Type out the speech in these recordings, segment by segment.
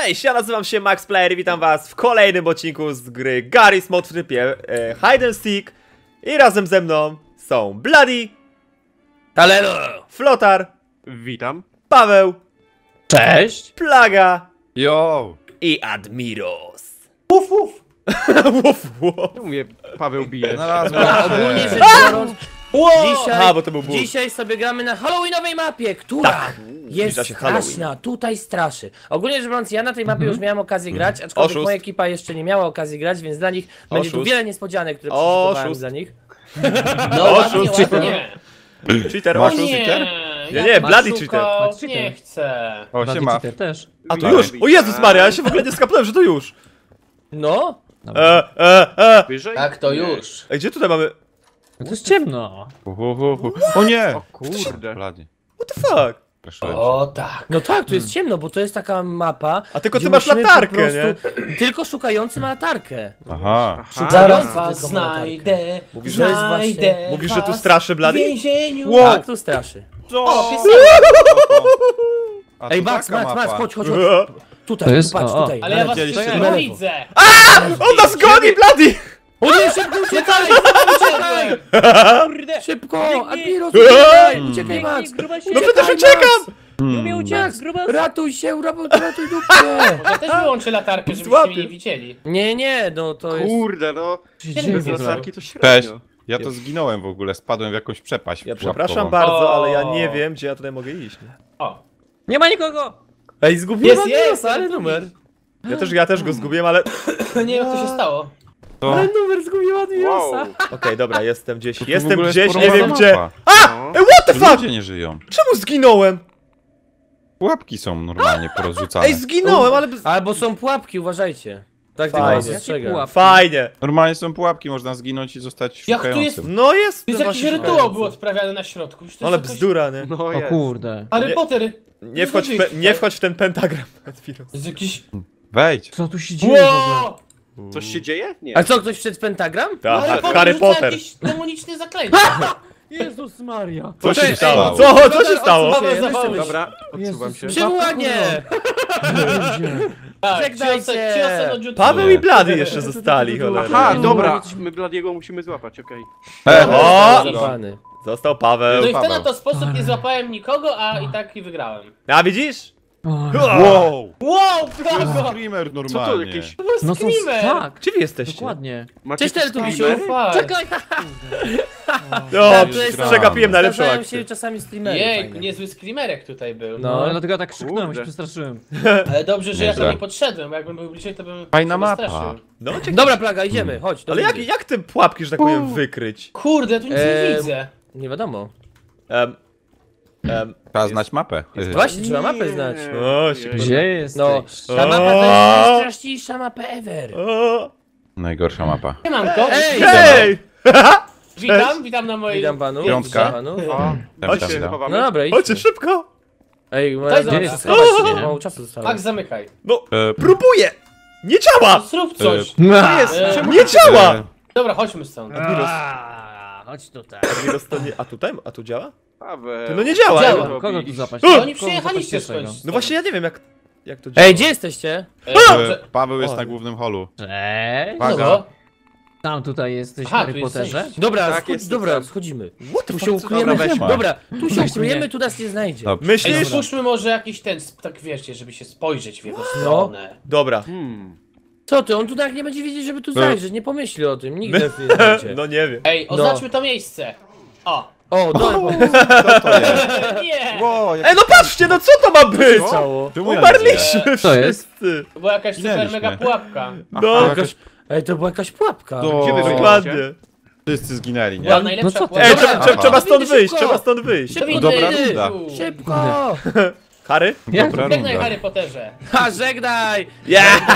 Cześć, ja nazywam się Max Player i witam was w kolejnym odcinku z gry Garry's Mod w trybie e, Hide and Seek i razem ze mną są Bloody, Talelo! Flotar, Witam. Paweł, Cześć! Plaga Yo! i Admiros. Uf, uf! Łof. Czemu mnie Paweł bije? Znalazłem się. ogólnie rzecz biorąc, dzisiaj, Aha, bo to był ból. dzisiaj sobie gramy na halloweenowej mapie, która Tak. jest Zbliża się Halloween. straszna, tutaj straszy. Ogólnie rzecz biorąc, ja na tej mapie już miałem okazję grać, aczkolwiek Oszust. moja ekipa jeszcze nie miała okazji grać, więc dla nich będzie tu Oszust. wiele niespodzianek, które Oszust. przygotowałem dla nich. No, ładnie, oszust. ładnie. Cheater, Masz oszust. oszust? Nie, Nie, ja nie, bym Bloody cheater. Nie chcę. O, siema. też. A to już! O Jezus Maria, ja się w ogóle nie skapnąłem, że to już. No, E, e, e. Wyżej? Tak, to już. Ej, gdzie tutaj mamy... No to jest ciemno. Hu, hu, hu, hu. O nie! O kurde. Blady. What the fuck? Proszę. O tak. no tak, tu jest ciemno, bo to jest taka mapa. A tylko ty masz musimy po latarkę, prostu- Tylko szukający ma latarkę. Aha. Zaraz Tylko was ma znajdę. Mówisz, że jest znajdę Mówisz, że tu was straszy w Bloody? więzieniu. Tak, tu straszy. O, A Ej, tu Max, taka Max, Max, mapa. chodź, chodź, chodź. Tutaj, To jest- patrz, o, o. tutaj. Ale ja was Widzieliście? jeszcze Na nie lewo. widzę. On nas goni, Bloody! O nie, szybko uciekaj! Uciekłem. Kurde. Szybko! Admiros, uciekaj! Uciekaj, Max! No przecież uciekam! Hmm. Max, ratuj się, ratuj, ratuj dupkę! Ja też wyłączę latarkę, żebyście mnie nie widzieli. Nie, nie, no to jest... Kurde, no. Bez latarki to średnio. Cześć. Ja to zginąłem w ogóle, spadłem w jakąś przepaść Ja pułapkową. przepraszam bardzo, ale ja nie wiem, gdzie ja tutaj mogę iść. Nie? O. Nie ma nikogo! Ej, zgubiłem Jest, jest, ale numer. Ja też, ja też go zgubiłem, ale... Nie wiem, co się stało. To... Ale numer zgubiła Admirosa. Wow. Okej, dobra, jestem gdzieś, w jestem ogóle jest gdzieś, nie porąbana wiem gdzie. mapa. No. Ej, what the fuck? Ludzie nie żyją. Czemu zginąłem? Pułapki są normalnie porozrzucane. Ej, zginąłem, ale... bez- Albo są pułapki, uważajcie. Tak Fajnie. tylko? Fajnie. Normalnie są pułapki, można zginąć i zostać Jak tu jest- szukającym. No jest. To jest no jakiś właśnie rytuał szukający. był odprawiany na środku. Już to jest Ale jakaś- bzdura, nie? No O jest. kurde. Harry Nie. Potter. Nie wchodź, w pe... nie wchodź w ten pentagram. Jest jakiś... Wejdź. Co tu się dzieje w ogóle? Ło! Coś się dzieje? Nie. A co, ktoś wszedł w pentagram? Ta, Harry Potter Harry rzuca Potter. jakieś demoniczne zaklęcie. Jezus Maria. Co się stało? Co? Co się stało? Paweł, Jezus, zawołałeś. Dobra, odsuwam się. Przywołanie! Tak, Żegnajcie. od. Paweł i Blady jeszcze zostali, cholera. Aha, dobra. My Bladiego musimy złapać, okej. O! Zabany. Został No Paweł. i w ten Paweł. oto sposób nie złapałem nikogo, a i tak i wygrałem. A widzisz? Wow! Wow, To jest brawo! screamer Co to normalnie. jakieś... To był No są... screamer! Tak, Gdzie wy jesteście? dokładnie. Macie Cześć, Teletubisiu. Czekaj! To jest- przegapiłem najlepszą Zdarzają akcję. się czasami streamery Jej, fajne. niezły screamerek tutaj był. No, No. dlatego tak krzyknąłem, się przestraszyłem. Ale dobrze, że ja Nieźle. tam nie podszedłem, bo jakbym był bliżej, to bym Fajna się mapa. wystraszył. No, ciekawe. Dobra, Plaga, idziemy, chodź. do Ale jak, windy. jak te pułapki, że tak powiem, wykryć? Kurde, ja tu nic nie Eee, widzę. Nie wiadomo. Em, em, Trzeba znać mapę. Właśnie, trzeba mapę znać. o, się Gdzie jest? No, ta mapa to jest najstraszniejsza mapa ever. Najgorsza mapa. Siemanko. Ej! Hej! Witam, witam na mojej... Witam panu. Piątka. Witam panu. O, Tam, tam. No dobra, Chodźcie idźcie. szybko! Ej, gdzie jest? Nie? Mało czasu zostało. Max, zamykaj. No, E, próbuję! Nie działa! Zrób coś. To jest, Eee, nie działa! e, Dobra, chodźmy stąd. Aaa, Chodź tutaj. Admiros, to nie... A tutaj? A tu działa? Paweł. Ty, no nie działa! Działa. Kogo tu zapaść? O! Oni przyjechaliście skądś. No właśnie ja nie wiem jak, jak to działa. Ej, gdzie jesteście? E, dobrze. Paweł jest O. na głównym holu. Cześć. Uwaga. No, Tam tutaj jesteś w Aha, Harry tu Potterze. Dobra, Tak, scho- jest dobra, schodzimy. What Tu się ukryjemy. Dobra, weźmy. Dobra, tu się ukryjemy, tu nas nie znajdzie. Dobrze. Ej, Myślisz? spójrzmy może jakiś ten, sp- tak wiecie, żeby się spojrzeć w jego stronę. Dobra. Hmm. Co ty, on tu tak nie będzie wiedzieć, żeby tu No. zajrzeć, nie pomyśli o tym, nigdy nie będzie. No nie wiem. Ej, oznaczmy to miejsce. O. O, dobra, Co to jest? Nie! Wow, jak... Ej, no patrzcie, no co to ma być? Co? Czemu ja? Umarliśmy Co jest? wszyscy. To była jakaś super mega pułapka. No, Jakaś... Ej, to była jakaś pułapka. To- Gdzie wy dokładnie. Wszyscy zginęli, Była nie? najlepsza no co ty? Ej, pułapka. trzeba, trzeba, trzeba stąd Szybko. wyjść, trzeba stąd wyjść. Szybko, Dobra ty, runda. Szybko! Harry? Jak? Dobra Żegnaj runda. Harry Potterze. Ha, żegnaj! Yeah!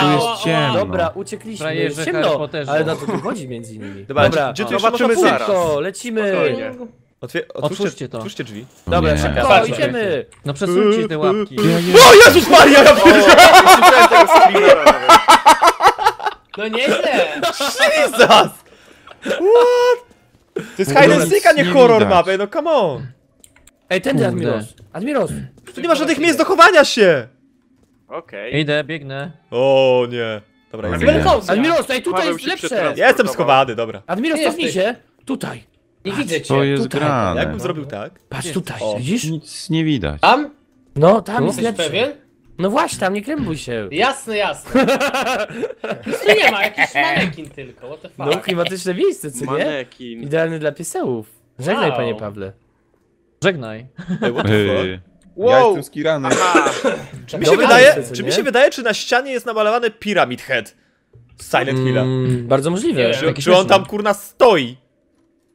Tu jest ciemno. Dobra, uciekliśmy, Frajerze jest Harry ciemno, Potterze. ale na to tu chodzi między innymi. Dobra, Dobra, gdzie tu jeszcze Zobaczymy można zaraz. Szybko, lecimy! Spokojnie. Otwie otwórzcie, Otwórzcie to. Otwórzcie drzwi. Dobra, Nie. szybko, idziemy! No przesuńcie te łapki. O Jezus Maria, ja pierdzielę! Słyszałem tego screamera nawet. No nieźle! Jesus! What? To jest hide and seek, a nie nie horror widać. mapy, no come on. Ej, tędy Kurde. Admiros! Admiros! Tu nie ma żadnych miejsc do chowania się. Okej. Idę, biegnę. O nie. Dobra, jest. Admiros, ej, tutaj Paweł jest się lepsze! przetrąca. Ja jestem schowany, dobra. Admiros, Gdzie cofnij jesteś? się! Tutaj! Nie widzę cię. To jest tutaj. grane. Jakbym zrobił tak? Patrz tutaj, O. widzisz? Nic nie widać. Tam? No, tam Tu? jest Jesteś lepsze. pewien? No właśnie, tam nie krępuj się. Jasne, jasne. Nic tu nie ma, jakiś manekin tylko, what the fuck. No, klimatyczne miejsce, co nie? Manekin. Idealny dla piesełów. Żegnaj, Wow. panie Pawle. Żegnaj. Ej, what the fuck? Yy, Ja Wow. jestem skirany. Aha, Czy mi się wydaje, czy mi nie? się wydaje, czy na ścianie jest namalowany Pyramid Head? z Silent Hilla. Mm, bardzo możliwe. Czy, Jakiś czy on tam kurna stoi?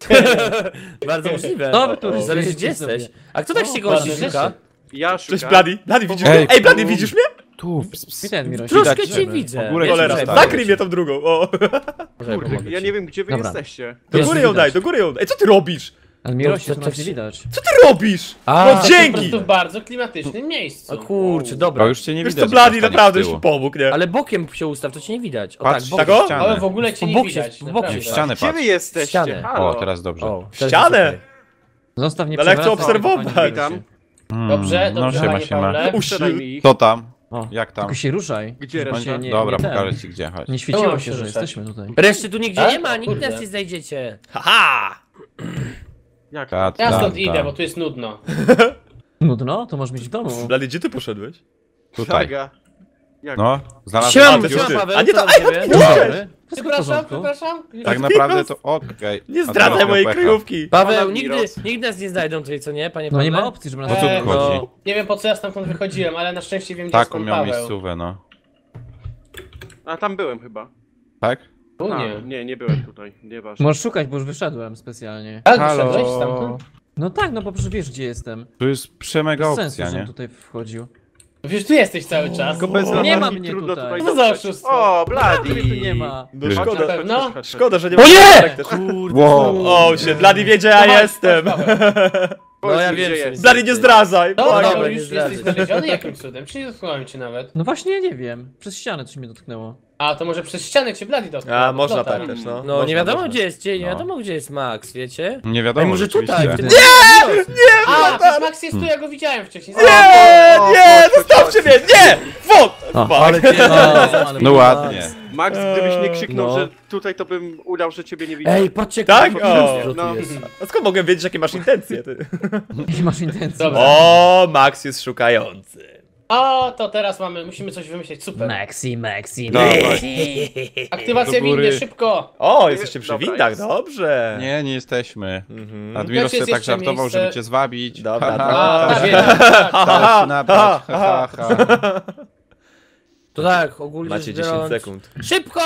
Bardzo możliwe. No, który Zależy gdzie jesteś. A kto tak się gości szuka? ja szukam. Cześć Blady, Blady widzisz Ej, mnie? Ej Blady tu. widzisz mnie? Tu. Troszkę cię widzę. w ogóle Ja Cholera, cię Dobra. zakryj mnie tą drugą. O. Kurde, ja nie wiem, gdzie wy Dobra. jesteście. Do Jest góry ją widać. daj, do góry ją daj. Ej, co ty robisz? Admirosie, To- to to- to- widać. Co ty robisz? A, No dzięki! prostu w bardzo klimatycznym miejscu. O kurczę, dobra. już cię nie Wiesz widać. co, Blady staniesz naprawdę już pomógł, nie? Ale bokiem się ustaw, to cię nie widać. O Patrz, tak, tak bokiem. ścianę. Ale w ogóle cię nie widać, w. W ścianę Gdzie wy patrz. jesteście? Ścianę. Halo. O, teraz dobrze. O, teraz ścianę! Zostaw mnie Ale chcę obserwować. panie Witam. Admirosie. Mm, Dobrze, No dobrze, siema, panie siema. Co tam? O, Jak tam? Tylko się ruszaj. Gdzie reszta? nie- Dobra, nie pokażę ci gdzie, chodź. Nie świeciło Dobra, się, że jesteśmy tutaj. Reszty tu nigdzie Tak? nie ma, kurde. nas nie znajdziecie. Haha! Jak? Ta, Ja ta, stąd ta. idę, bo tu jest nudno. Nudno? To możesz mieć w domu. Blady, gdzie ty poszedłeś? Tutaj. Plaga. Jak? No, znalazłem. Siema, to siema ty. Paweł, A nie, co to- tam ej, u ciebie? Dzień dobry. Wszystko w Przepraszam, porządku? przepraszam. Tak naprawdę to okej. Nie zdradzaj mojej kryjówki. Paweł, nigdy, nigdy nas nie znajdą tutaj, co nie, panie No nie Pawle? ma opcji, żeby nas O co tu Eee, chodzi? no. Nie wiem po co ja stamtąd wychodziłem, ale na szczęście wiem, gdzie Tak, jest on pan miał Paweł. miejscówę, no. A tam byłem chyba. Tak? Tu A, nie. nie, nie byłem tutaj. Nieważne. Możesz szukać, bo już wyszedłem specjalnie. Tak, Halo? wyszedłeś stamtąd? No tak, no bo przecież wiesz gdzie jestem. Tu jest przemega Bez sensu, opcja, żebym nie? tutaj wchodził. Wiesz, tu jesteś cały czas. Tylko bez Nie latarki ma mnie trudno tutaj. Co za dotrzeć. oszustwo? O, Mnie tu nie ma. No Chodź, szkoda, Na pewno? szkoda, że nie O ma nie! tak też. Kurde. Wow. O, się, Blady wie, gdzie ja jestem. chodź, Paweł. No ja Powiedz mi, wiem, gdzie że- jest. Blady, nie zdradzaj. Dobra, błagam. dobra, już nie jesteś zdradzaj. znaleziony jakim cudem? Czy nie dotknąłem cię nawet? No właśnie, nie wiem. Przez ścianę coś mnie dotknęło. A, to może przez ścianę cię Blady dotknął. A, można No tak też, no. No Można, nie wiadomo można. gdzie jest, nie No. wiadomo gdzie jest Max, wiecie? Nie Ej, wiadomo, może tutaj, w tym rzeczywiście. A, przecież Max jest tu, ja go widziałem wcześniej. Nie, O, nie, zostawcie mnie, nie! Wod! Ale ty, No, No ładnie. Max, gdybyś nie krzyknął, No. że tutaj, to bym udał, że ciebie nie widzę. Ej, patrzcie, Tak? O. tu No. jest. A skąd mogę wiedzieć, jakie masz intencje? Ty? Nie masz intencji. Dobra. O, Max jest szukający. O, to teraz mamy, musimy coś wymyślić, super. Maxi, Maxi, Dawaj. Maxi. Aktywacja Do góry. windy, szybko! O, jesteście przy Dobra, windach, jest. dobrze. Nie, nie jesteśmy. Mhm. Admiros Też jest tak jeszcze żartował, miejsce. żeby cię zwabić. Dobra, tak, wiem, tak. Starałeś się nabrać. ha, Ha, ha, ha. To tak, ogólnie Macie rzecz 10 biorąc- sekund. Szybko!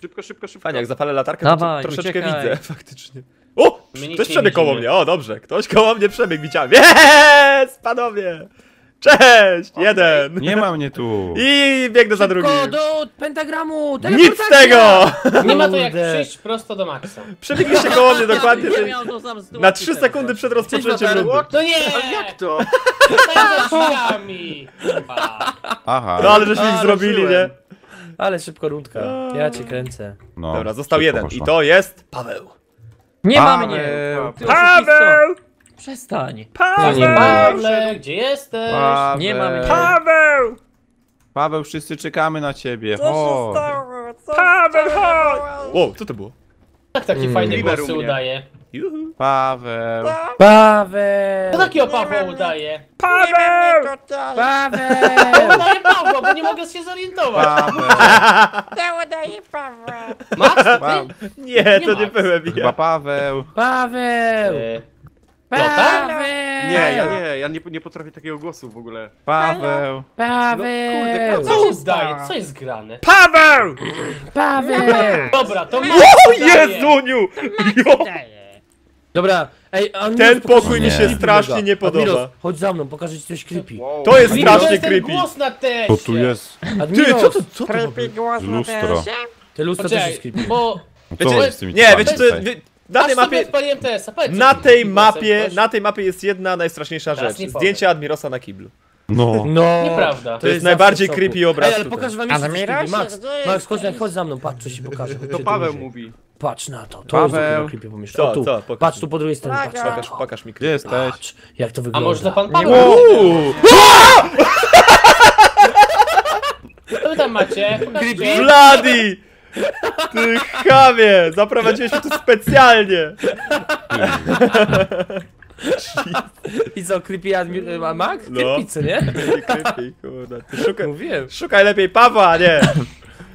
Szybko, szybko, szybko. Fajnie, jak zapalę latarkę, Dawaj, to troszeczkę uciekaj. widzę, faktycznie. O! Nic Ktoś nie przebiegł koło widzimy. mnie, o dobrze, ktoś koło mnie przebiegł, widziałem. Jest, panowie! Cześć, jeden. Nie ma mnie tu. I biegnę za drugim. Szybko do pentagramu! Nic z tego! Nie ma to jak przyjść prosto do Maxa. Przebiegliście koło mnie dokładnie Nie że- na 3 teraz. sekundy przed rozpoczęciem rundy. To nie! Ale jak to? Za drzwiami! A, Aha. No ale żeśmy ich zrobili, nie? Ale szybko rundka. Ja cię kręcę. No, Dobra, został szybko jeden poszło. i to jest Paweł. Nie ma mnie. Paweł! Przestań. Panie Pawle, gdzie jesteś? Paweł. Nie ma mnie. Paweł! Paweł, wszyscy czekamy na ciebie. O. Paweł, chodź! Wow, co to było? Tak taki fajny u głosy mnie. udaje. Juhu. Paweł. Paweł! Co takiego Paweł udaje? Paweł! Paweł! Udaje Pawła, bo nie mogę się zorientować. Paweł. Max, Paweł. ty? Nie, to nie Max. byłem Chyba ja. Paweł. Paweł! E, Paweł! Nie, ja nie, ja nie, nie potrafię takiego głosu w ogóle. Paweł. Paweł! Co się zdaje? Co jest grane? Paweł! Paweł! Dobra, to Max O. Jezuniu! Jo! Dobra, ej, Admiros, Ten pokój mi się creepy strasznie mega. nie podoba. Admiros, chodź za mną, pokażę ci coś creepy. Wow. To jest Admiros, strasznie ten creepy. głos na teście. Co tu jest? Admiros, Ty, co to, co to? Lustro. Te lustro też Poczekaj, jest creepy. bo No Wiecie- Co chodzi z tymi Nie, typami wiecie co, tutaj? wie- na tej mapie, na co tej mapie, na tej mapie jest jedna najstraszniejsza Teraz rzecz. nie powiem. Zdjęcie Admirosa na kiblu. No. No, Nieprawda. To jest najbardziej zawsze w creepy obraz Ej, ale tutaj. pokaż wam jeszcze coś. Max, Max, chodź, chodź za mną, patrz, co ci pokażę. To Paweł mówi. Patrz na to, to Paweł. jest dopiero creepy pomieszczenie. Co, O, tu, co? Pokaż patrz mi. tu po drugiej stronie, patrz na Pokaż, to. pokaż mi Gdzie klip. jesteś? Patrz, jak to A wygląda. może to pan Paweł? Uuu! macie? Pokażcie. Bloody! Ty chamie! Zaprowadziłeś mnie tu specjalnie! I co, creepy admin, a Max? No. Creepy, co nie? Creepy. Ty szukaj, Mówiłem. szukaj lepiej Pawła, a nie!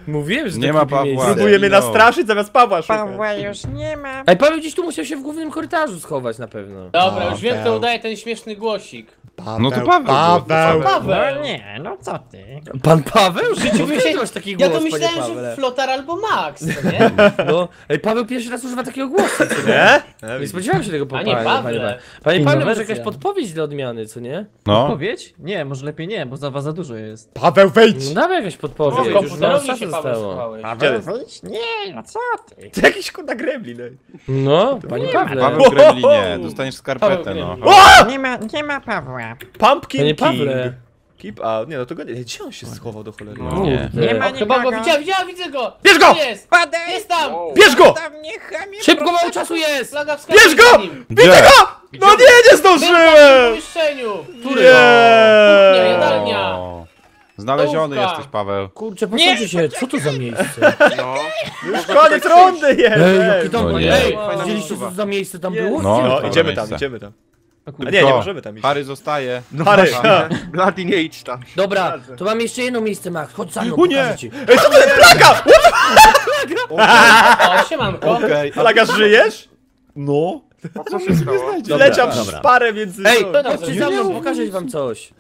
Mówiłem, że Nie ma creepy Pawła. miejsce. Próbuje mnie no. nastraszyć zamiast Pawła szukać. Pawła już nie ma. Ej, Paweł gdzieś tu musiał się w głównym korytarzu schować na pewno. Dobra, już wiem, kto Paweł. udaje ten śmieszny głosik. No to Paweł. Paweł. Paweł! No nie, no co ty? Pan Paweł? Rzeczywiście- Rzeczywiście masz taki Ja głos, to panie myślałem, Pawle. że Flotar albo Max, to nie? No, ej, Paweł pierwszy raz używa takiego głosu, co nie? Nie? Spodziewałem się tego po panie, Pawle. panie, Pawle, może jakaś podpowiedź dla odmiany, co nie? No. Powiedz? Nie, może lepiej nie, bo za was za dużo jest. Paweł, wejdź! No dawaj jakaś podpowiedź, już mało czasu Paweł zostało. jest? Wyjdź? Nie, no co ty? To jakiś kurna gremlin. No, panie Pawle. Paweł Gremlinie, dostaniesz skarpetę, no. Nie ma, nie ma Pawła. Pumpkin Panie King. Pawle. Keep out. Nie no, to go nie. Gdzie on się schował do cholery? No. Nie. Nie ma chyba go nikogo. widziałem, widziałem, widzę go! Bierz go! Jest! Padaj! Jest tam! Bierz go! Szybko, mało czasu jest! Bierz go! nim. Gdzie? No nie, nie tam w zdążyłem! pomieszczeniu! Nie! jadalnia. Znaleziony jesteś, Paweł. Kurczę, posłuchajcie się, co to za miejsce? No. Już koniec rundy jest! Ej, jaki tam, No ej, widzieliście co to za miejsce tam było? No. No, idziemy tam, idziemy tam. A nie, nie możemy tam iść. Harry zostaje. No Harry, Bloody nie idź tam. Dobra, to mam jeszcze jedno miejsce, Max, chodź za mną, O nie. pokażę ci. Ej, co to jest flaga? O, siemanko. Okej. Flaga, żyjesz? No. A co się stało? Leciał dobra. przez parę między... Ej, no. chodźcie za mną, pokażę wam coś.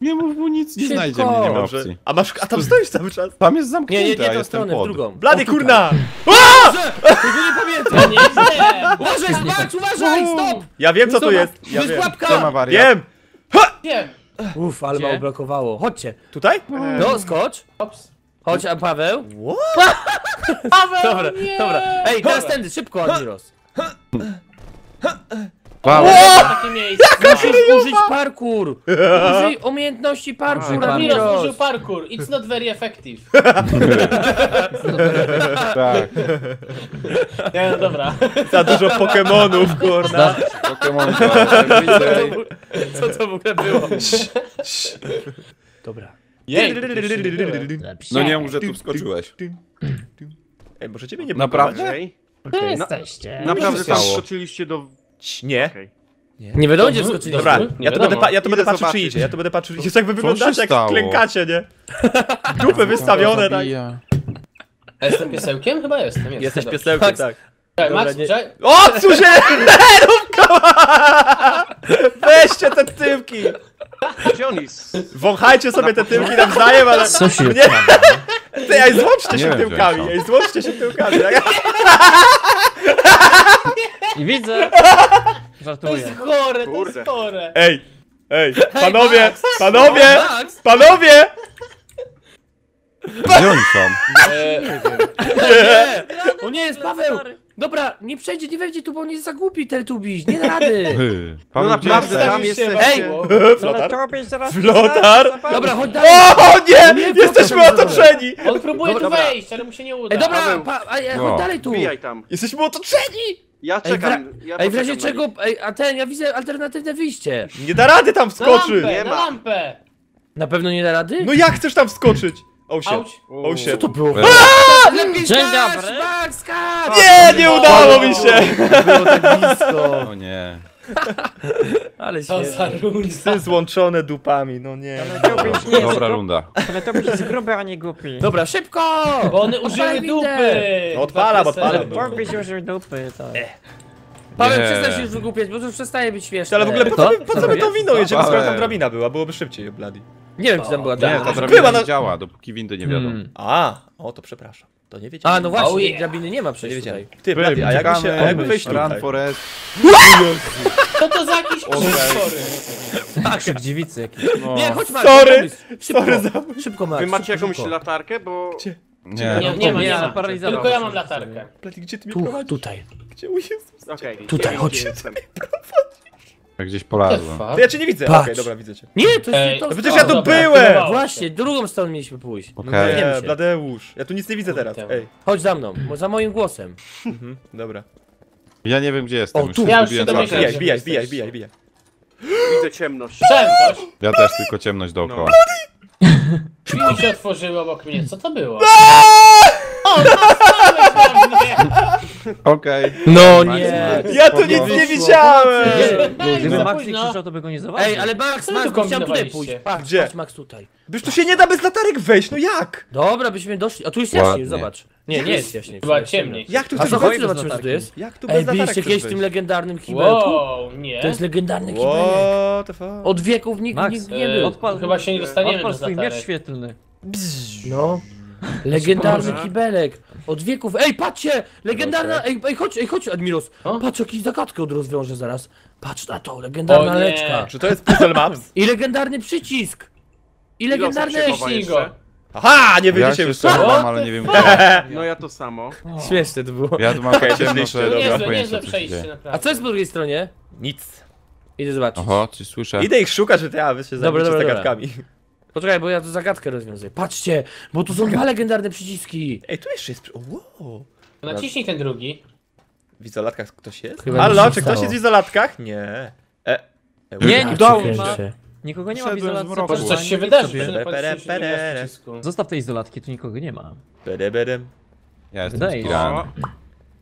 Nie mów mu nic, nie Szybko. znajdzie mnie, nie ma Dobrze. opcji. A masz, a tam stoisz cały czas? Tam jest zamknięte, Nie, nie, nie, tą jestem stronę, w pod. drugą. Blady kurna! Tego nie pamiętam. Nie, nie. Uważaj, Max, uważaj, stop! Ja wiem co tu Zobacz, jest. Ja jest wiem. Co ma wariat? Wiem! Nie. Uff, ale Gdzie? mało blokowało. Chodźcie. Tutaj? No, skocz. Ops. Chodź, a Paweł. Paweł, Dobra, nie. dobra. Ej, teraz tędy, szybko, Admiros. Paweł. Takie miejsce. Musisz użyć parkour. Użyj umiejętności parkour, Admiros Admiros. użył parkour. It's not very effective. Tak. Nie, no dobra. Za dużo Pokemonów, kurna. Pokémon Go, everyday. Co to w ogóle było? Dobra. Jej. No nie mów, że tu wskoczyłeś. Ej, może ciebie nie Naprawdę? blokować? Okej. Na- jesteście? Naprawdę się tam stało? skoczyliście do... Nie. Okej. Nie wiadomo, gdzie skoczyliście. Dobra, Nie ja wiadomo. będę, pa- ja Idę będę patrzył czy idzie, ja tu będę patrzył, jest jak wy wyglądacie jak klękacie, nie? Dupy wystawione, tak? A jestem piesełkiem? Chyba jestem. jestem Jesteś piesełkiem, tak. Czekaj, Dobra, nie-. O, cóż Weźcie te tyłki! Wąchajcie sobie te tyłki nawzajem, ale... Co się Nie, ty, ej, złączcie Nie się tyłkami, ej, złączcie się tyłkami. I widzę. To Żartuję. jest chore, to jest chore. Ej, ej, panowie, panowie, panowie! Gdzie oni są? E, Nie! On nie jest Paweł! Dobra, nie przejdzie, nie wejdzie tu, bo on jest za głupi Teletubiś, nie da rady! No naprawdę, jesteś? tam Ej! jesteście. Flotar? Flotar? Dobra, chodź dalej! O nie, Nie, jesteśmy otoczeni! On próbuje Dobra, tu dobra. wejść, ale mu się nie uda. Ej, dobra, Paweł. pa, a, No. chodź dalej tu! Wbijaj tam. Jesteśmy otoczeni! Ja Ej, czekam. Ja Ej, w razie poczekam na czego, ej, a ten, ja widzę alternatywne wyjście. Nie da rady tam Na wskoczyć! lampę, Nie na ma. lampę. Na pewno nie da rady? No jak chcesz tam wskoczyć? Oh shit, Auć. oh shit. Co to było? Ej. Lepiej Dzień skacz, dobry. Max, skacz! Nie, nie udało mi się! Było tak blisko. O nie. Ale się. za runda. Ty złączone dupami, no nie. Dobra runda. Ale to byś jest gruby, a nie głupi. Dobra, szybko! Bo one użyły Odpalaj dupy. No odpalam, odpalam. To byś użył dupy, to... Paweł, Nie. przestań się już wygłupiać, bo to już przestaje być śmieszne. Ale w ogóle po Co? my- po co my tą winą jedziemy, skoro tam drabina była? Byłoby szybciej, Bloody. Nie wiem, czy tam była Nie, drabina. ta Była drabina na- nie działa, dopóki windy nie wiadomo. Hmm. A, o to przepraszam. To nie wiedziałem. A, no właśnie, Oh yeah. drabiny nie ma Nie wiedziałem. tutaj. Ty, a jakby się, a jakby wejść Run tutaj? Forest. Co to za jakiś potwory? Krzyk dziewicy jakiś. No. Nie, chodź Max, Sorry. pomysł. Szybko, Sorry za... szybko Max, Wy macie szybko, jakąś szybko. latarkę, bo... Gdzie? Nie, Nie, nie ma, nie, nie ma. Tylko ja mam latarkę. Gdzie ty mnie Tu, prowadzisz? tutaj. Gdzie? Jezus. Okej. Tutaj, nie chodź. jestem. Ja gdzieś polazłem. To ja cię nie widzę. Patrz. Okej, dobra, widzę cię. Nie, to Ej, jest to No przecież ja tu dobra, byłem! aktywowało. Właśnie, drugą stronę mieliśmy pójść. No Okej. Nie, się. Bladeusz. Ja tu nic nie widzę teraz. Kurde. Ej. Chodź za mną, bo za moim głosem. Mhm, dobra. Ja nie wiem gdzie jestem. O, tu. Ja już się zgubiłem domyślam. Bijaj, że bijaj, jesteś. bijaj, bijaj, bijaj. Widzę ciemność. Coś. Ja też tylko ciemność dookoła. drzwi mi się otworzyły obok mnie. Co to było? O, no, spadłeś na mnie! Okej. No Max, nie. Max. Ja tu nic nie widziałem! Ej, Gdyby za Max nie późno. krzyczał, to by go nie zauważył. Ej, ale Max, Co wy Max, tu chciałem tutaj kombinowaliście? pójść. Patrz, Gdzie? patrz Max tutaj. Byś tu się nie da bez latarek wejść, no jak? Dobra, byśmy doszli. A tu jest jaśniej, Ładnie. zobacz. Nie, nie jest jaśniej. Chyba jest ciemniej. Jak tu A chcesz co, wejść? chodź zobaczymy co tu jest. Jak tu Ej, bez latarek byliście kiedyś chcesz w tym wejść? legendarnym kibelku? Wow, nie. To jest legendarny kibelek. What the fuck? Od wieków nikt, Max, nikt nie E, był. Odpal- Chyba się nie dostaniemy Odpal do swój miecz latarek. świetlny. No. Legendarny Dobra. kibelek. Od wieków. Ej, patrzcie! Legendarna. Ej, ej, chodź, ej, chodź, Admiros. O? Patrz, jakąś zagadkę od rozwiążę zaraz. Patrz na to, legendarna O nie. leczka. Czy to jest puzzle maps? I legendarny przycisk. I legendarny się chowa Śnij jeszcze. go. Aha, nie Ja się już. schowam, ale nie wiem gdzie. No ja to samo. Śmieszne to było. Ja tu mam tak ciemno, że To nie mam niezłe, pojęcia niezłe co się przejście, dzieje. naprawdę. A co jest po drugiej stronie? Nic. Idę zobaczyć. Oho, coś słyszę. Idę ich szukać, że ty, a wy się Dobra, zajmiecie dobra, zagadkami. Poczekaj, bo ja tu zagadkę rozwiązuję. Patrzcie, bo tu są dwa legendarne przyciski. Ej, tu jeszcze jest... wow. Naciśnij ten drugi. W izolatkach ktoś jest? Chyba Halo, czy ktoś stało. jest w izolatkach? Nie. E. e Nie, nie Udało mi się. Nikogo nie ma w Wszedłem z izolacji. mroku. Może coś się wydarzy sobie. Pere, pere, pere. Zostaw te izolatki, tu nikogo nie ma. Bede, bedem. Ja jestem Wydaje się. O,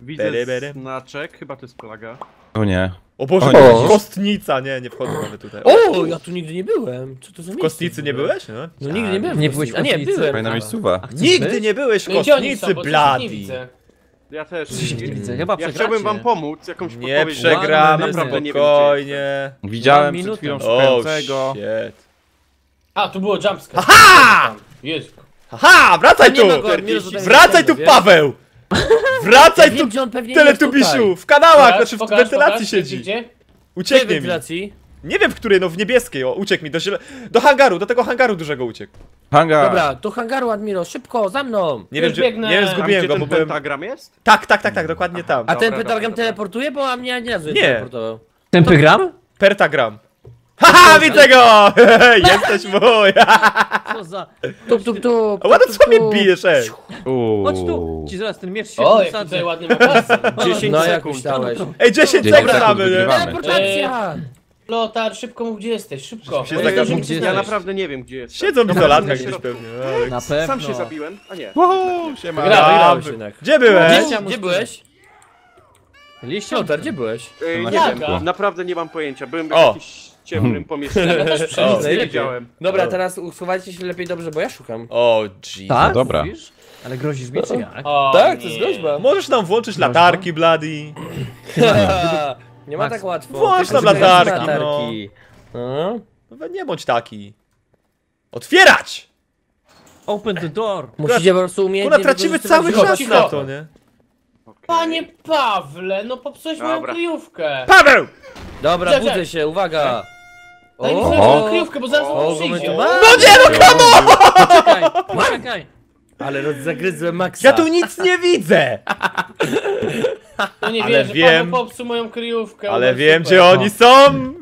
widzę Bere, bere. znaczek, chyba to jest plaga. O nie. O Boże, O nie. kostnica! Nie, nie wchodzę nawet tutaj. O, ja tu nigdy nie byłem. Co to za W miejsce kostnicy nie byłeś? No, No nigdy nie byłem. Nie byłeś w A nie, kostnicy? byłem. Fajna A. miejscowa. Nigdy być? nie byłeś w No kostnicy, nie bladi! Ja też. Nie widzę, chyba Ja chciałbym wam pomóc, jakąś Nie podpowiedź. przegramy, Naprawdę nie wiem, spokojnie. Widziałem przed minutę. chwilą O, szukającego. shit. A, tu było jumpscare. Aha! Jezu. Aha, wracaj Nie tu! Wracaj nie tu, wiesz? Paweł! Wracaj Ja tu, gdzie teletubisiu! W kanałach, Pokaż, znaczy w pokaż, wentylacji pokaż, siedzi. Gdzie? Gdzie Ucieknie mi. wentylacji? Nie wiem w której, no w niebieskiej, o, uciekł mi do ziele... Do hangaru, do tego hangaru dużego uciekł. Hanga. Dobra, do hangaru, Admiro, szybko, za mną. Nie Już wiem, gdzie, biegnę. nie wiem, zgubiłem gdzie go, bo byłem... pentagram jest? Tak, tak, tak, tak, dokładnie tam. A ten Dobra, pentagram dobra, teleportuje, bo a mnie ani razu nie Nie. teleportował. Ten pygram? Pertagram. Haha, widzę go! Jesteś mój! Co za... Tup, tup, tup. A ładno tup, co tup, mnie bijesz, ej! Chodź tu! Ci zaraz ten miecz O, świetny jaki wsadzę. tutaj ładny magazyn. 10 No jak sekund. myślałeś? Ej, 10 Dziesięć sekund sekund mamy, nie? Teleportacja! Lotar, szybko mów gdzie jesteś, szybko. Się zdążymy gdzie. Ja znaleźć. naprawdę nie wiem, gdzie jest. Siedzą w izolatkach na gdzieś pewnie. no, Na pewno. Sam się zabiłem, a nie. Wow, siema. Gra, wygrałeś jednak. Gdzie byłeś? Gdzie, gdzie byłeś? Liście? Lotar, gdzie byłeś? Ej, nie wiem, naprawdę nie mam pojęcia. Byłem w O. ciemnym pomieszczeniu. Ja też O. Nie najlepiej. wiedziałem. Dobra, teraz usuwajcie się lepiej dobrze, bo ja szukam. O, jeez. Tak? No dobra. Mówisz? Ale grozisz mi, czy jak? O, Tak, to jest nie. groźba. Możesz nam włączyć latarki, Bloody. Nie ma Max, tak łatwo. włącz Tylko nam latarki, latarki. No. No nie bądź taki. Otwierać! Open the door! Musicie po prostu umieć. Kurwa, tracimy cały czas cicho. na to, nie? Panie Pawle, no popsułeś moją Dobra. kryjówkę. Paweł! Dobra, Czekaj. budzę się, uwaga. Daj mi swoją kryjówkę, bo zaraz O, on przyjdzie. No nie no, kamo! Poczekaj, poczekaj! Ale roz- zagryzłem Maxa. Ja tu nic nie widzę! No nie Ale wierzę, wiem- Paweł popsuł moją kryjówkę. Ale no wiem, super. gdzie oni są!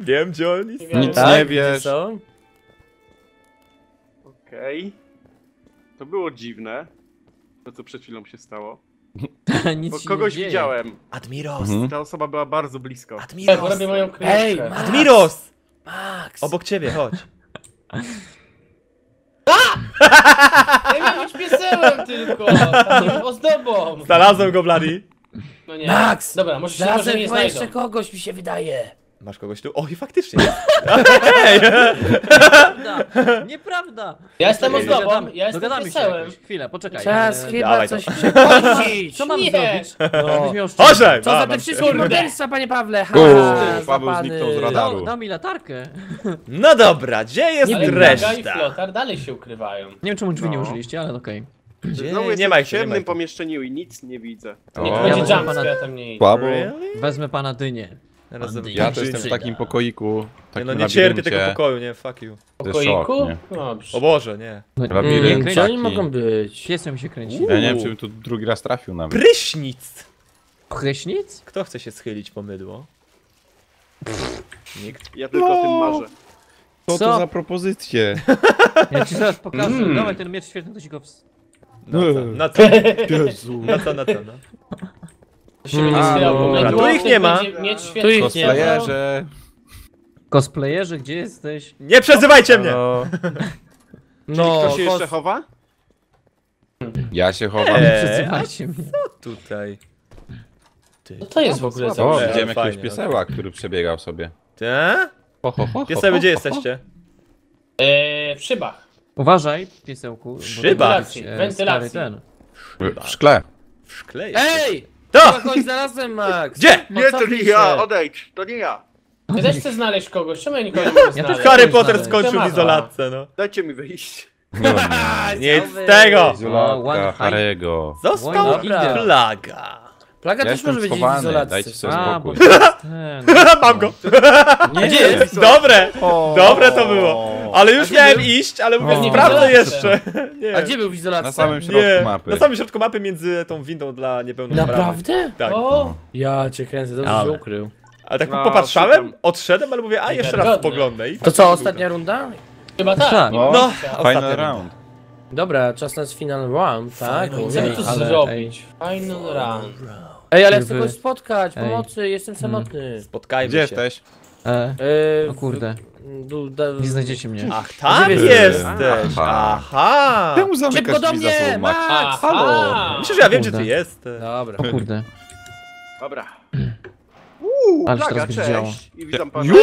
Wiem, gdzie oni są. Wiem. Nic Tak? nie Gdzie wiesz. są? Okej. To było dziwne. To co przed chwilą się stało. Nic Bo się kogoś dzieje. widziałem. Admiros! Mhm. Ta osoba była bardzo blisko. Admiros! robię moją kryjówkę. Ej! Admiros! Max! Obok ciebie, chodź. Ja miałem być piesełem tylko, takim ozdobą. Znalazłem go, Bloody. No nie. Max! Dobra, może się może Znalazłem nie chyba jeszcze znajdą. kogoś, mi się wydaje. Masz kogoś tu? O, i faktycznie. Nieprawda! Nieprawda! Ja jestem Czekaj, ozdobą, dogadamy- ja jestem Dogadamy się jakoś. Chwilę, poczekaj. Czas E, chyba dawaj to. coś przechodzić. Co mam Nie. zrobić? No. Żebyś szczęście. Co za mam te wszystkie morderstwa, panie Pawle? Ha, Uuu. Paweł zniknął z radaru. Dał, dał mi latarkę. No dobra, gdzie jest Ale Plaga i reszta? Flotar dalej się ukrywają. Nie wiem czemu drzwi nie No. użyliście, ale okej. Gdzie? Znowu Nie jestem ma w ich tu, nie ma ciemnym ich tu. pomieszczeniu i nic nie widzę. Nie O, będzie ja jumpscare, ja tam nie. Really? Wezmę pana dynię. Teraz. Ja to jestem w takim pokoiku. Nie, Takim no nie cierpię tego pokoju, nie, fuck you. Pokoiku? nie? Dobrze. O Boże, nie. No, Labirynt. nie. Gdzie oni mogą być? Piesem się kręci. Uuu. Ja nie wiem, czy bym tu drugi raz trafił nawet. Prysznic! Prysznic? Kto chce się schylić po mydło? Nikt. Ja tylko o tym marzę. Co Co? to za propozycje? Ja ci zaraz pokażę. Mm. Dawaj ten miecz świetny, to ci go ws... No co, na co? Jezu. Na co, na co, no? Bo dobra, będzie tu ich nie ma. będzie Mieć Tu ich nie ma. Cosplayerze. Cosplayerze, gdzie jesteś? Nie przezywajcie mnie! Halo. No, Kto się jeszcze kos- chowa? Ja się chowam. Eee, Nie przesypajcie mnie. Tutaj. Co to jest w ogóle za O, widziałem jakiegoś pieseła, który przebiegał sobie. Te? Ho, ho, ho, ho, Pieseły, ho, gdzie jesteście? Eee, w szybach. Uważaj, piesełku. bo to Szybach. może być, e, Wentylacji. stary ten. W szkle. W szkle jest. Ej! To! Kogoś znalazłem, Max! Gdzie? Nie, to nie ja, odejdź, to nie ja. Ja też chcę znaleźć kogoś, czemu ja nikogo nie mogę znaleźć? Harry Potter znaleźć. skończył w izolatce, no. Dajcie mi wyjść. No nie. Nic z tego! Izolatka. Harego. Został Dobra. plaga. Plaga Ja też może być w izolacji. dajcie sobie A, bo spokój. to jest ten. Mam go! Nie, gdzie jest? Dobre! Dobre to było. Ale już gdzie miałem był? iść, ale mówię, O. sprawdzę jeszcze. Nie. A gdzie był w izolacji? Na samym środku Nie, mapy. na samym środku mapy między tą windą dla niepełnosprawnych. Naprawdę? Tak. O, Ja cię kręcę, dobrze Ale. się ukrył. Ale tak No, popatrzałem, szukam. odszedłem, ale mówię, a jeszcze raz Wiarygodne. spoglądaj. I To co, ostatnia runda? chyba tak. Tak. No. No. pojęcia. Final Ostatnia round. Dobra, czas na final round, tak? Final Co by Ej, tu Ale- zrobić? Final round. Ej, ale chcę kogoś spotkać, Ej. pomocy, jestem samotny. Spotkajmy Gdzie się. jesteś? E, Eee, o kurde, nie znajdziecie mnie. Ach, tam Gdzie jesteś! Aha. Aha! Czemu zamykasz Szybko do drzwi za mnie, sobą, Max? Max! Aha! Myślę, że ja wiem, gdzie ty Kurde. jesteś. Dobra. O kurde. Dobra. Uuu, Ależ plaga, teraz będzie działo. cześć. I witam pana Już?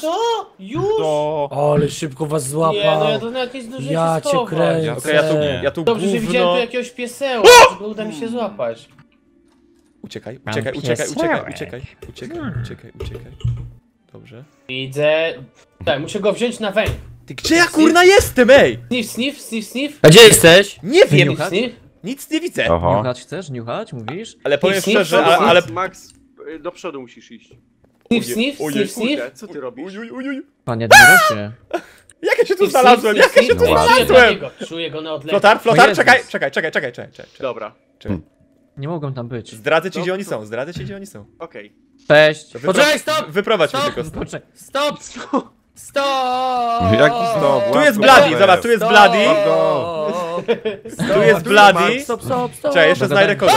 Co? Już? To... Ale szybko was Nie, no ja złapał. to na jakieś duże Ja się cię schować. kręcę. Okej, ja tu, Nie. ja tu Dobrze, że widziałem tu gówno... jakiegoś pieseła, żeby uda mi się złapać. Uciekaj, uciekaj, uciekaj, uciekaj, uciekaj, uciekaj, uciekaj, uciekaj. Dobrze. Widzę... Tak, muszę go wziąć na węg. Ty gdzie ja kurna jestem, ej? Sniff, sniff, sniff, sniff. A gdzie jesteś? Nie wiem, Sniff, sniff. nic nie widzę. Oho. Niuchać chcesz? Niuchać, mówisz? Ale powiem nie szczerze, ale... Max, y, do przodu musisz iść. Sniff, sniff, sniff, sniff. Co ty robisz? Uj, uj, uj, uj. Panie Admirosie. Jak ja się tu Sniff, znalazłem? sniff, Jak ja się sniff, tu sniff. Czuję znalazłem? go, Czuję go na odległość. Flotar, flotar, czekaj, czekaj, czekaj, czekaj, czekaj, czekaj. Nie mogą tam być. Zdradzę ci, gdzie oni są, zdradzę ci, gdzie oni są. okej. Cześć. To wypro- Poczekaj, stop! Wyprowadź mnie Stop! tylko stąd. Poczekaj. Stop! Stop! Jaki stop? Tu jest Bloody, zobacz, tu jest Stop! Bloody. Stop! Tu jest Bloody. Stop, stop, stop! Czekaj, jeszcze znajdę kogoś.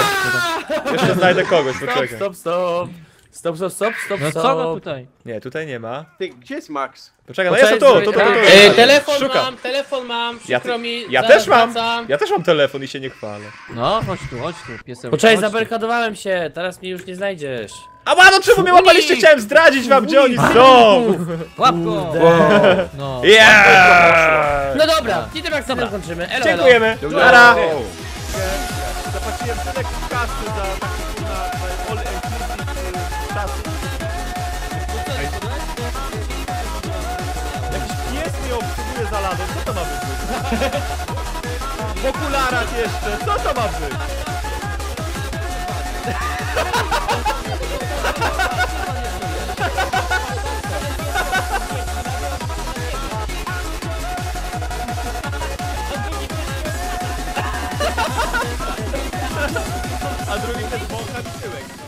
Jeszcze znajdę kogoś, Stop, poczekaj. stop, stop! Stop, stop, stop, stop, No co stop! go tutaj? Nie, tutaj nie ma. Ty, gdzie jest Max? Poczekaj, no jest tu, tu, tu, tu, tu. E, telefon Szukam. mam, telefon mam, Ja, przykro mi. ja zaraz też mam, wracam. ja też mam telefon i się nie chwalę. No, chodź tu, chodź tu, pieseł. Poczekaj, chodź tu. zabarykadowałem się, teraz mnie już nie znajdziesz. A no czemu mnie łapaliście? Chciałem zdradzić wam, gdzie oni są! Łap go! No. Yeah! No dobra, i tym akcentem kończymy. Elo, elo. Dziękujemy. Dobra. Nara. Zapłaciłem tyle kasy za czas. Jakiś pies mnie obsługuje za ladą, co to ma być? W okularach jeszcze, co to ma być? A drugi też wącha tyłek.